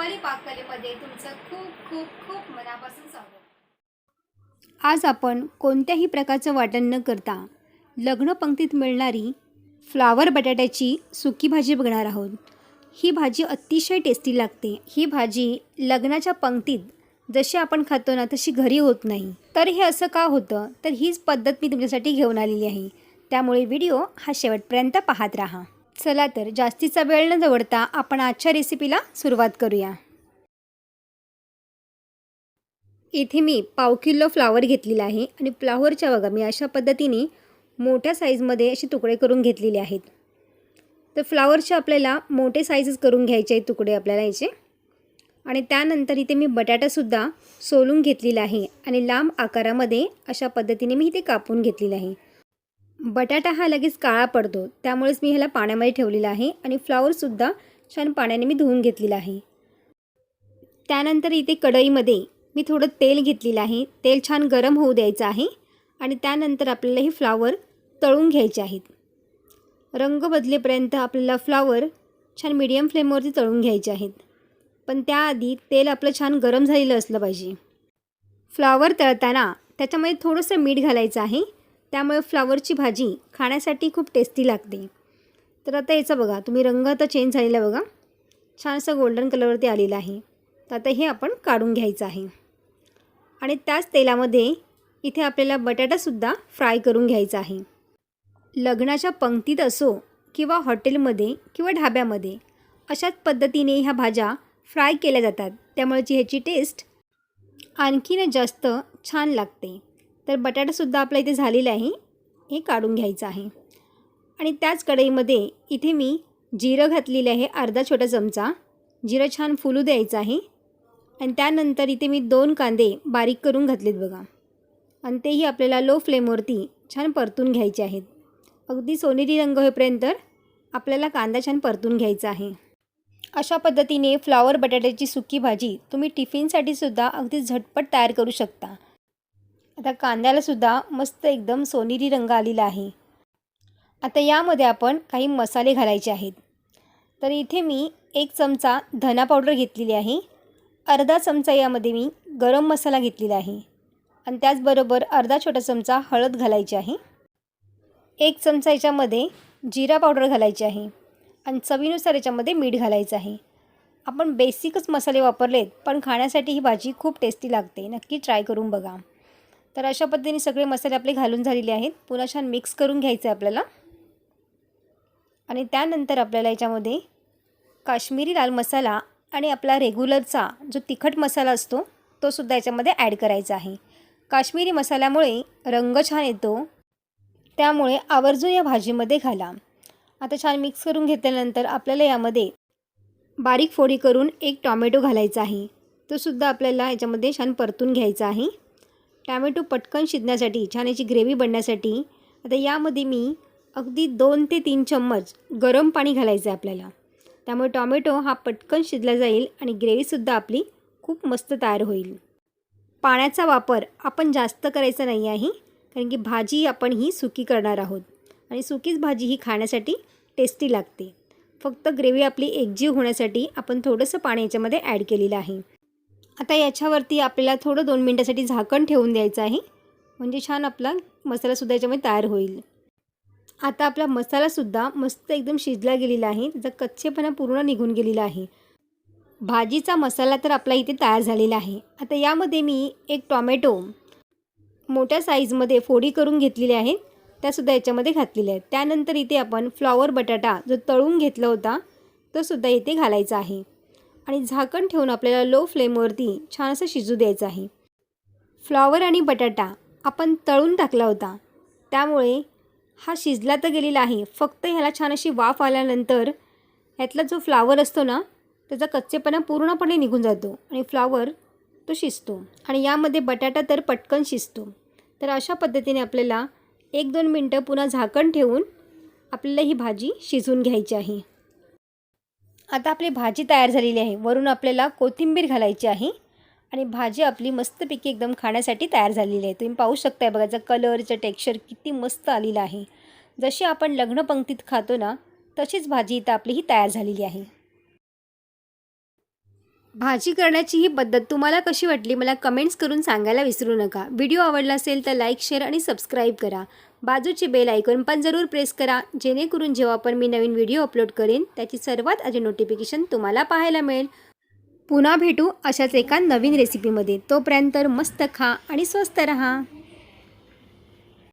रुपाली पाककलेमध्ये तुमचं खूप खूप खूप मनापासून स्वागत. आज आपण कोणत्याही प्रकारचं वाटण न करता लग्न पंक्तीत मिळणारी फ्लावर बटाट्याची सुकी भाजी बघणार आहोत. ही भाजी अतिशय टेस्टी लागते. ही भाजी लग्नाच्या पंक्तीत जशी आपण खातो ना तशी घरी होत नाही. तर हे असं का होतं? तर हीच पद्धत मी तुमच्यासाठी घेऊन आलेली आहे. त्यामुळे व्हिडिओ हा शेवटपर्यंत पाहत राहा. चला तर जास्तीचा वेळ न दवडता आपण आजच्या रेसिपीला सुरुवात करूया. इथे मी पाव किलो फ्लावर घेतलेला आहे आणि फ्लावरच्या बघा मी अशा पद्धतीने मोठ्या साईजमध्ये असे तुकडे करून घेतलेले आहेत. तर फ्लावरचे आपल्याला मोठे साईजच करून घ्यायचे आहेत तुकडे आपल्याला याचे. आणि त्यानंतर इथे मी बटाटासुद्धा सोलून घेतलेला आहे आणि लांब आकारामध्ये अशा पद्धतीने मी इथे कापून घेतलेला आहे. बटाटा हा लगेच काळा पडतो. त्यामुळेच मी ह्याला पाण्यामध्ये ठेवलेला आहे आणि फ्लावरसुद्धा छान पाण्याने मी धुवून घेतलेला आहे. त्यानंतर इथे कढईमध्ये मी थोडं तेल घेतलेलं आहे. तेल छान गरम होऊ द्यायचं आहे आणि त्यानंतर आपल्याला हे फ्लावर तळून घ्यायचे आहेत. रंग बदलेपर्यंत आपल्याला फ्लावर छान मीडियम फ्लेमवरती तळून घ्यायचे आहेत. पण त्याआधी तेल आपलं छान गरम झालेलं असलं पाहिजे. फ्लावर तळताना त्याच्यामध्ये थोडंसं मीठ घालायचं आहे. त्यामुळे फ्लावरची भाजी खाण्यासाठी खूप टेस्टी लागते. तर आता याचा बघा तुम्ही रंग आता चेंज झालेला बघा. छानसं गोल्डन कलरवरती आलेलं आहे. तर आता हे आपण काढून घ्यायचं आहे. आणि त्याच तेलामध्ये इथे आपल्याला बटाटासुद्धा फ्राय करून घ्यायचा आहे. लग्नाच्या पंक्तीत असो किंवा हॉटेलमध्ये किंवा ढाब्यामध्ये अशाच पद्धतीने ह्या भाज्या फ्राय केल्या जातात. त्यामुळे ह्याची टेस्ट आणखीन जास्त छान लागते. तर बटाटासुद्धा आपला इथे झालेला आहे. हे काढून घ्यायचं आहे. आणि त्याच कढईमध्ये इथे मी जिरं घातलेलं आहे अर्धा छोटा चमचा. जिरं छान फुलू द्यायचं आहे. आणि त्यानंतर इथे मी दोन कांदे बारीक करून घातलेत बघा. आणि तेही आपल्याला लो फ्लेमवरती छान परतून घ्यायचे आहेत. अगदी सोनेरी रंग होईपर्यंत आपल्याला कांदा छान परतून घ्यायचा आहे. अशा पद्धतीने फ्लावर बटाट्याची सुकी भाजी तुम्ही टिफिनसाठी सुद्धा अगदी झटपट तयार करू शकता. आता कांद्यालासुद्धा मस्त एकदम सोनेरी रंग आलेला आहे. आता यामध्ये आपण काही मसाले घालायचे आहेत. तर इथे मी एक चमचा धना पावडर घेतलेली आहे. अर्धा चमचा यामध्ये मी गरम मसाला घेतलेला आहे. आणि त्याचबरोबर अर्धा छोटा चमचा हळद घालायची आहे. एक चमचा याच्यामध्ये जिरा पावडर घालायची आहे. आणि चवीनुसार याच्यामध्ये मीठ घालायचं आहे. आपण बेसिकच मसाले वापरलेत पण खाण्यासाठी ही भाजी खूप टेस्टी लागते. नक्की ट्राय करून बघा. तर अशा पद्धतीने सगळे मसाले आपले घालून झालेले आहेत. पुन्हा छान मिक्स करून घ्यायचं आहे आपल्याला. आणि त्यानंतर आपल्याला याच्यामध्ये काश्मीरी लाल मसाला आणि आपला रेग्युलरचा जो तिखट मसाला असतो तो सुद्धा याच्यामध्ये ॲड करायचा आहे. काश्मीरी मसाल्यामुळे रंग छान येतो. त्यामुळे आवर्जून या भाजीमध्ये घाला. आता छान मिक्स करून घेतल्यानंतर आपल्याला यामध्ये बारीक फोडी करून एक टॉमॅटो घालायचा आहे. तो सुद्धा आपल्याला याच्यामध्ये छान परतून घ्यायचा आहे. टॅमॅटो पटकन शिजण्यासाठी छान याची ग्रेव्ही बनण्यासाठी आता यामध्ये मी अगदी दोन ते तीन चम्मच गरम पाणी घालायचं आहे आपल्याला. त्यामुळे टॉमॅटो हा पटकन शिजला जाईल आणि ग्रेव्हीसुद्धा आपली खूप मस्त तयार होईल. पाण्याचा वापर आपण जास्त करायचा नाही आहे कारण की भाजी आपण ही सुकी करणार आहोत. आणि सुकीच भाजी ही खाण्यासाठी टेस्टी लागते. फक्त ग्रेव्ही आपली एकजीव होण्यासाठी आपण थोडंसं पाणी याच्यामध्ये ॲड केलेलं आहे. आता याच्यावरती आपल्याला थोडं दोन मिनटासाठी झाकण ठेवून द्यायचं आहे. म्हणजे छान आपला मसालासुद्धा याच्यामध्ये तयार होईल. आता आपला मसालासुद्धा मस्त एकदम शिजला गेलेला आहे. त्याचा कच्चेपणा पूर्ण निघून गेलेला आहे. भाजीचा मसाला तर आपला इथे तयार झालेला आहे. आता यामध्ये मी एक टॉमॅटो मोठ्या साईजमध्ये फोडी करून घेतलेल्या आहेत. त्यासुद्धा याच्यामध्ये घातलेल्या आहेत. त्यानंतर इथे आपण फ्लॉवर बटाटा जो तळून घेतला होता तो सुद्धा इथे घालायचा आहे. आणि झाकण ठेवून आपल्याला लो फ्लेमवरती छान असं शिजू द्यायचं आहे. फ्लॉवर आणि बटाटा आपण तळून टाकला होता. त्यामुळे हा शिजला तर गेलेला आहे. फक्त ह्याला छान अशी वाफ आल्यानंतर ह्यातला जो फ्लावर असतो ना त्याचा कच्चेपणा पूर्णपणे निघून जातो आणि फ्लावर तो शिजतो. आणि यामध्ये बटाटा तर पटकन शिजतो. तर अशा पद्धतीने आपल्याला एक दोन मिनटं पुन्हा झाकण ठेवून आपल्याला ही भाजी शिजवून घ्यायची आहे. आता आपली भाजी तयार झालेली आहे. वरून आपल्याला कोथिंबीर घालायची आहे. आणि भाजी आपली मस्तपैकी एकदम खाण्यासाठी तयार झालेली आहे. तुम्ही पाहू शकताय बघा कलरचं टेक्स्चर किती मस्त आलेलं आहे. जशी आपण लग्नपंक्तीत खातो ना तशीच भाजी इथं आपली ही तयार झालेली आहे. भाजी करण्याची ही पद्धत तुम्हाला कशी वाटली मला कमेंट्स करून सांगायला विसरू नका. व्हिडिओ आवडला असेल तर लाईक शेअर आणि सबस्क्राईब करा. बाजूचे बेल आयकॉन पण जरूर प्रेस करा जेणेकरून जेव्हा पण मी नवीन व्हिडिओ अपलोड करेन त्याची सर्वात आधी नोटिफिकेशन तुम्हाला पाहायला मिळेल. पुन्हा भेटू अशाच एका नवीन रेसिपीमध्ये तोपर्यंत मस्त खा आणि स्वस्त रहा.